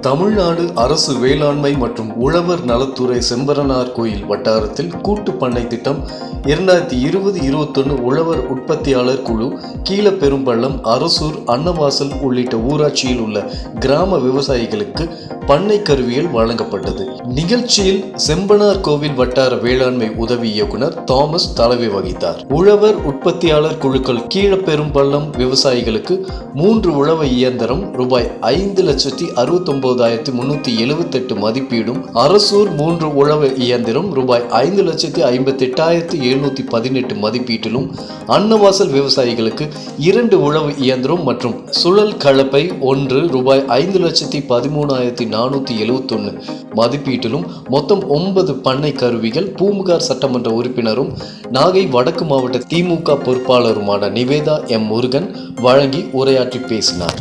தமிழ்நாடு அரசு வேளாண்மை மற்றும் உழவர் நலத்துறை செம்பரனார் கோயில் வட்டாரத்தில் கூட்டு பண்ணை திட்டம் இரண்டாயிரத்தி இருபது இருபத்தொன்று உழவர் உற்பத்தியாளர் குழு கீழப்பெரும்பள்ளம் அரசூர் அன்னவாசல் உள்ளிட்ட ஊராட்சியில் உள்ள கிராம விவசாயிகளுக்கு பண்ணை கருவிகள் வழங்கப்பட்டது. நிகழ்ச்சியில் செம்பனார் கோவில் வட்டார வேளாண்மை உதவி இயக்குனர் தாமஸ் தலைமை வகித்தார். உழவர் உற்பத்தியாளர் குழுக்கள் கீழப்பெரும்பள்ளம் விவசாயிகளுக்கு மூன்று உழவு இயந்திரம் ரூபாய் ஐந்து லட்சத்தி அறுபத்தொன்பதாயிரத்தி முன்னூத்தி எழுபத்தெட்டு மதிப்பீடும் அரசூர் மூன்று உழவு இயந்திரம் ரூபாய் ஐந்து லட்சத்தி ஐம்பத்தி எட்டாயிரத்தி எழுநூற்றி பதினெட்டு மதிப்பீட்டிலும் அன்னவாசல் விவசாயிகளுக்கு இரண்டு உழவு இயந்திரம் மற்றும் சுழல் கலப்பை ஒன்று ரூபாய் ஐந்து லட்சத்தி பதிமூணாயிரத்தி நானூத்தி எழுவத்தொன்னு. மதிப்பீட்டிலும் மொத்தம் ஒன்பது பண்ணை கருவிகள் பூமுகார் சட்டமன்ற உறுப்பினரும் நாகை வடக்கு மாவட்ட திமுக பொறுப்பாளருமான நிவேதா எம் முருகன் வழங்கி உரையாற்றி பேசினார்.